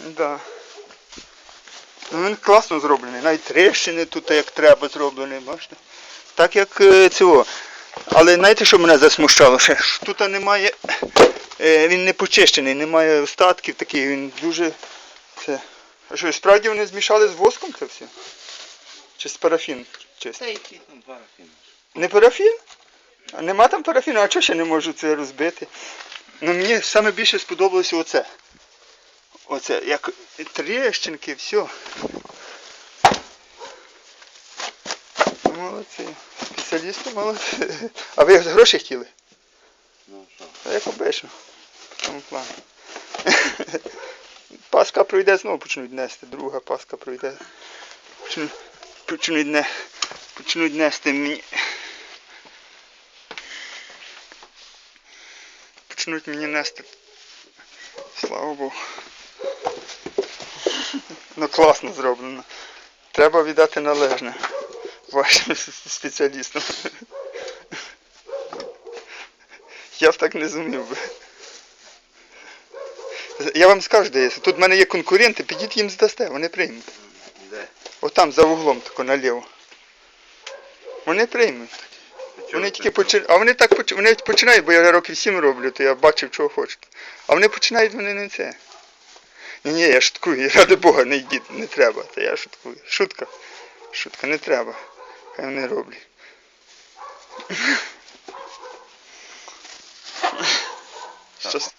Да. Ну він класно зроблений. Навіть трещини тут як треба зроблені, бачите? Так як е, цього. Але знаєте, що мене засмущало ще? Тут немає. е, він не почищений, немає остатків таких, він дуже. Це. А що, справді вони змішали з воском це все? Чи з парафін? Та який там парафін? Не парафін? А нема там парафіну, а чого ще не можу це розбити? Ну мені саме більше сподобалося оце. Оце, як тріщинки, все. Молодці. Спеціалісти молодці. А ви гроші хотіли? Ну що? Та як обично. Паска пройде, знову почнуть нести. Друга паска пройде. Почнуть, почнуть, не, почнуть нести мені. Почнуть мені нести. Слава Богу. Ну класно зроблено. Треба віддати належне вашим спеціалістам. Я б так не зумів би. Я вам скажу, де є. Тут в мене є конкуренти, підіть їм здасте, вони приймуть. Де? Отам за вуглом тако наліво. Вони приймуть. Вони тільки починають. А вони так поч- вони починають, бо я років сім роблю, то я бачив, чого хочуть. А вони починають вони не це. Ні, я шуткую, ради Бога, не йдіть, не треба. Та я шуткую. Шутка. Шутка, не треба. Хай вони роблять. Щас...